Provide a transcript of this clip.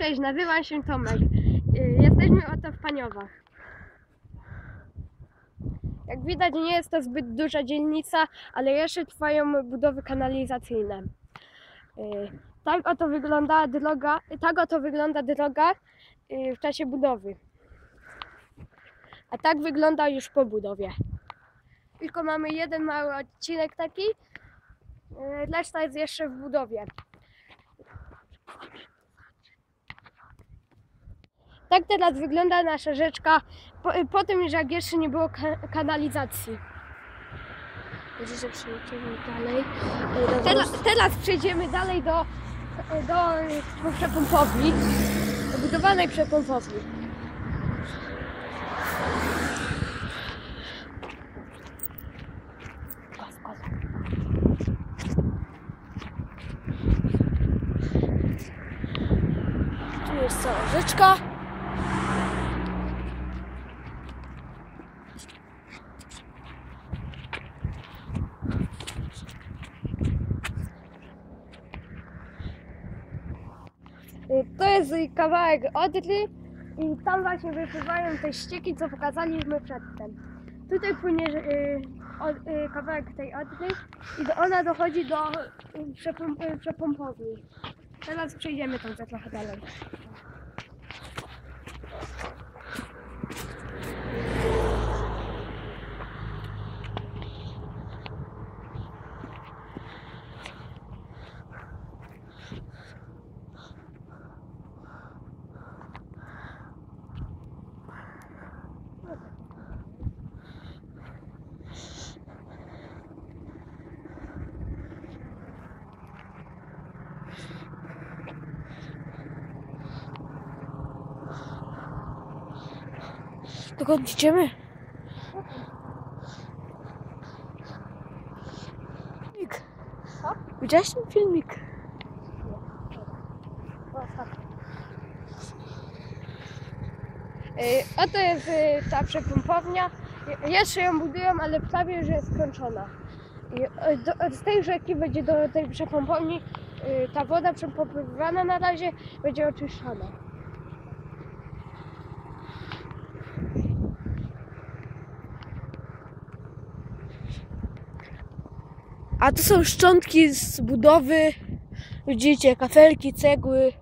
Cześć, nazywam się Tomek. Y, Jesteśmy oto w Paniowach. Jak widać nie jest to zbyt duża dzielnica, ale jeszcze trwają budowy kanalizacyjne. Y, Tak oto wygląda droga, tak oto wygląda droga y, w czasie budowy. A tak wygląda już po budowie. Tylko mamy jeden mały odcinek taki, reszta jest jeszcze w budowie. Tak teraz wygląda nasza rzeczka po, po tym, że jak jeszcze nie było ka- kanalizacji. Może, że przejdziemy dalej. Teraz, teraz przejdziemy dalej do, do, do przepompowni, do budowanej przepompowni. Tu jest cała rzeczka. To jest y, kawałek Odry i tam właśnie wypływają te ścieki, co pokazaliśmy przedtem. Tutaj płynie y, y, kawałek tej Odry i ona dochodzi do y, przepom, y, przepompowni. Teraz przejdziemy tam za trochę dalej. Dokąd idziemy? Filmik. Co? Widziałeś ten filmik? Y, Oto jest y, ta przepompownia. Jeszcze ją budują, ale prawie już jest skończona. Y, z tej rzeki będzie do tej przepompowni y, ta woda przepompowywana na razie będzie oczyszczona. A to są szczątki z budowy. Widzicie, kafelki, cegły.